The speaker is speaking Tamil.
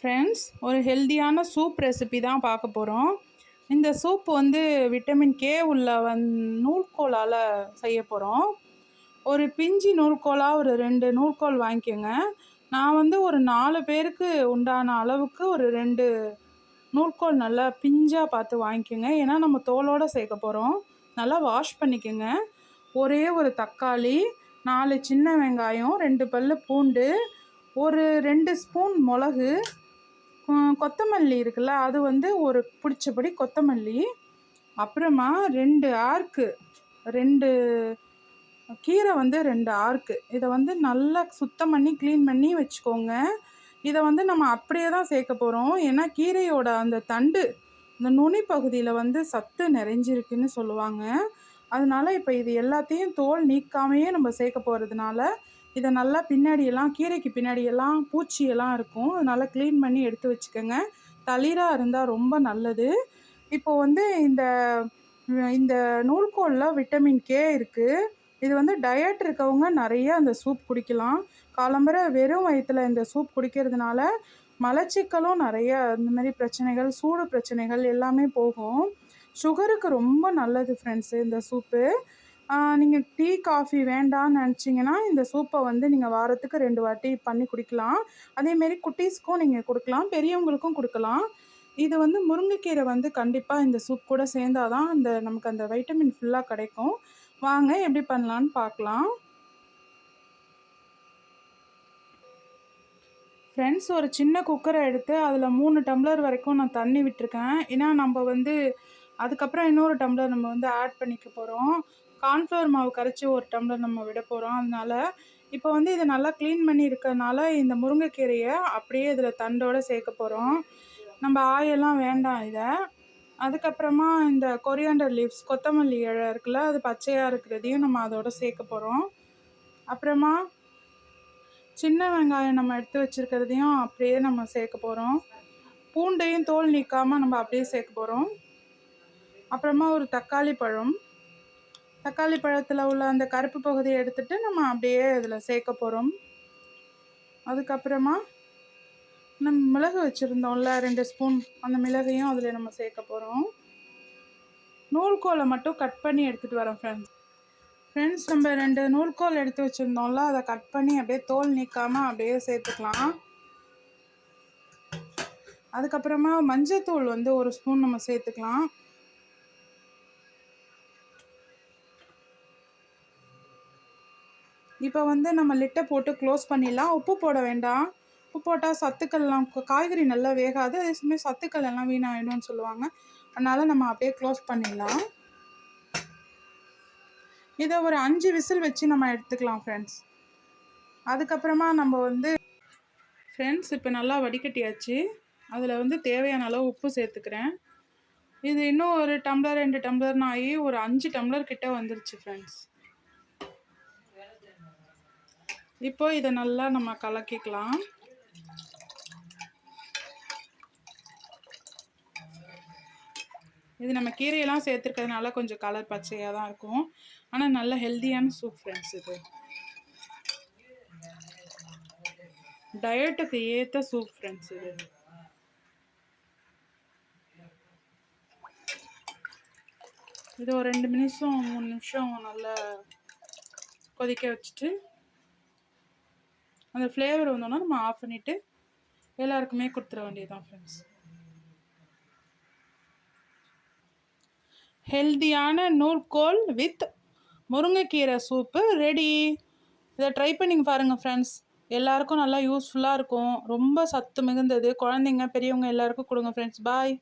ஃப்ரெண்ட்ஸ் ஒரு ஹெல்தியான சூப் ரெசிபி தான் பார்க்க போகிறோம் இந்த சூப் வந்து விட்டமின் கே உள்ள வந் நூல்கோலால் செய்ய போகிறோம் ஒரு பிஞ்சி நூல்கோலாக ஒரு ரெண்டு நூல்கோல் வாங்கிக்கோங்க. நான் வந்து ஒரு நாலு பேருக்கு உண்டான அளவுக்கு ஒரு ரெண்டு நூல்கோல் நல்லா பிஞ்சாக பார்த்து வாங்கிக்கோங்க. ஏன்னா நம்ம தோலோடு சேர்க்க போகிறோம் நல்லா வாஷ் பண்ணிக்கோங்க. ஒரே ஒரு தக்காளி நாலு சின்ன வெங்காயம் ரெண்டு பல்லு பூண்டு ஒரு ரெண்டு ஸ்பூன் மிளகு கொத்தமல்லி இருக்குல்ல அது வந்து ஒரு பிடிச்சபடி கொத்தமல்லி அப்புறமா ரெண்டு ஆர்க்கு ரெண்டு கீரை வந்து ரெண்டு ஆர்க்கு. இதை வந்து நல்லா சுத்தம் பண்ணி க்ளீன் பண்ணி வச்சுக்கோங்க. இதை வந்து நம்ம அப்படியே தான் சேர்க்க போகிறோம் ஏன்னா கீரையோட அந்த தண்டு இந்த நுனி பகுதியில் வந்து சத்து நிறைஞ்சிருக்குன்னு சொல்லுவாங்க. அதனால் இப்போ இது எல்லாத்தையும் தோல் நீக்காமையே நம்ம சேர்க்க போகிறதுனால இதை நல்லா பின்னாடியெல்லாம் கீரைக்கு பின்னாடியெல்லாம் பூச்சியெல்லாம் இருக்கும். நல்லா க்ளீன் பண்ணி எடுத்து வச்சுக்கோங்க. தளிராக இருந்தால் ரொம்ப நல்லது. இப்போ வந்து இந்த இந்த நூல்கோலில் விட்டமின் கே இருக்குது இது வந்து டயட் இருக்கவங்க நிறைய அந்த சூப் குடிக்கலாம். காலம்பரை வெறும் வயிற்றுல இந்த சூப் குடிக்கிறதுனால மலச்சிக்கலும் நிறைய இந்த மாதிரி பிரச்சனைகள் சூடு பிரச்சனைகள் எல்லாமே போகும். சுகருக்கு ரொம்ப நல்லது ஃப்ரெண்ட்ஸு இந்த சூப்பு நீங்கள் டீ காஃபி வேண்டாம்னு நினச்சிங்கன்னா இந்த சூப்பை வந்து நீங்கள் வாரத்துக்கு ரெண்டு வாட்டி பண்ணி குடிக்கலாம். அதேமாரி குட்டீஸ்க்கும் நீங்கள் கொடுக்கலாம் பெரியவங்களுக்கும் கொடுக்கலாம். இது வந்து முருங்கைக்கீரை வந்து கண்டிப்பாக இந்த சூப் கூட சேர்ந்தாதான் அந்த நமக்கு அந்த வைட்டமின் ஃபுல்லாக கிடைக்கும். வாங்க எப்படி பண்ணலான்னு பார்க்கலாம். ஃப்ரெண்ட்ஸ் ஒரு சின்ன குக்கரை எடுத்து அதில் மூணு டம்ளர் வரைக்கும் நான் தண்ணி விட்டுருக்கேன். ஏன்னா நம்ம வந்து அதுக்கப்புறம் இன்னொரு டம்ளர் நம்ம வந்து ஆட் பண்ணிக்க போகிறோம் கார்ன்ஃப்ளவர் மாவு கரைச்சி ஒரு டம்ளர் நம்ம விட போகிறோம் அதனால இப்போ வந்து இதை நல்லா க்ளீன் பண்ணி இருக்கிறதுனால இந்த முருங்கைக்கீரையை அப்படியே இதில் தண்டோடு சேர்க்க போகிறோம் நம்ம ஆயெல்லாம் வேண்டாம் இதை. அதுக்கப்புறமா இந்த கொரியாண்டர் லீவ்ஸ் கொத்தமல்லி இழை இருக்குல்ல அது பச்சையாக இருக்கிறதையும் நம்ம அதோட சேர்க்க போகிறோம் அப்புறமா சின்ன வெங்காயம் நம்ம எடுத்து வச்சுருக்கிறதையும் அப்படியே நம்ம சேர்க்க போகிறோம் பூண்டையும் தோல் நீக்காமல் நம்ம அப்படியே சேர்க்க போகிறோம் அப்புறமா ஒரு தக்காளி பழம். தக்காளி பழத்தில் உள்ள அந்த கருப்பு பகுதியை எடுத்துட்டு நம்ம அப்படியே இதில் சேர்க்க போகிறோம் அதுக்கப்புறமா நம்ம மிளகு வச்சுருந்தோம்ல ரெண்டு ஸ்பூன். அந்த மிளகையும் அதில் நம்ம சேர்க்க போகிறோம் நூல்கோலை மட்டும் கட் பண்ணி எடுத்துகிட்டு வரோம் ஃப்ரெண்ட்ஸ் ஃப்ரெண்ட்ஸ் நம்ம ரெண்டு நூல்கோல் எடுத்து வச்சுருந்தோம்ல அதை கட் பண்ணி அப்படியே தோல் நீக்காமல் அப்படியே சேர்த்துக்கலாம். அதுக்கப்புறமா மஞ்சத்தூள் வந்து ஒரு ஸ்பூன் நம்ம சேர்த்துக்கலாம். இப்போ வந்து நம்ம லிட்டை போட்டு க்ளோஸ் பண்ணிடலாம். உப்பு போட வேண்டாம். உப்பு போட்டால் சத்துக்கள்லாம் காய்கறி நல்லா வேகாது. அதே சமயம் சத்துக்கள் எல்லாம் வீணாயிடும்னு சொல்லுவாங்க. அதனால் நம்ம அப்படியே க்ளோஸ் பண்ணிடலாம். இதை ஒரு அஞ்சு விசில் வச்சு நம்ம எடுத்துக்கலாம் ஃப்ரெண்ட்ஸ் அதுக்கப்புறமா நம்ம வந்து ஃப்ரெண்ட்ஸ் இப்போ நல்லா வடிகட்டியாச்சு. அதில் வந்து தேவையான அளவு உப்பு சேர்த்துக்கிறேன். இது இன்னும் ஒரு டம்ளர் ரெண்டு டம்ளர்னு ஆகி ஒரு அஞ்சு டம்ளர் கிட்ட வந்துருச்சு ஃப்ரெண்ட்ஸ் இப்போ இதை நல்லா நம்ம கலக்கிக்கலாம். இது நம்ம கீரையெல்லாம் சேர்த்துருக்கிறதுனால கொஞ்சம் கலர் பச்சையாக தான் இருக்கும். ஆனால் நல்ல ஹெல்த்தியான சூப் ஃப்ரெண்ட்ஸ் இது. டயட்டுக்கு ஏற்ற சூப் ஃப்ரெண்ட்ஸ் இது. இது ஒரு ரெண்டு நிமிஷம் மூணு நிமிஷம் நல்லா கொதிக்க வச்சுட்டு அந்த ஃப்ளேவர் வந்தோன்னா நம்ம ஆஃப் பண்ணிவிட்டு எல்லாருக்குமே கொடுத்துட வேண்டியதுதான் ஃப்ரெண்ட்ஸ் ஹெல்தியான நூற்கோல் வித் முருங்கைக்கீரை சூப்பு ரெடி இதை ட்ரை பண்ணிங்க பாருங்கள் ஃப்ரெண்ட்ஸ் எல்லாருக்கும் நல்லா யூஸ்ஃபுல்லாக இருக்கும். ரொம்ப சத்து மிகுந்தது. குழந்தைங்க பெரியவங்க எல்லாருக்கும் கொடுங்க ஃப்ரெண்ட்ஸ் பாய்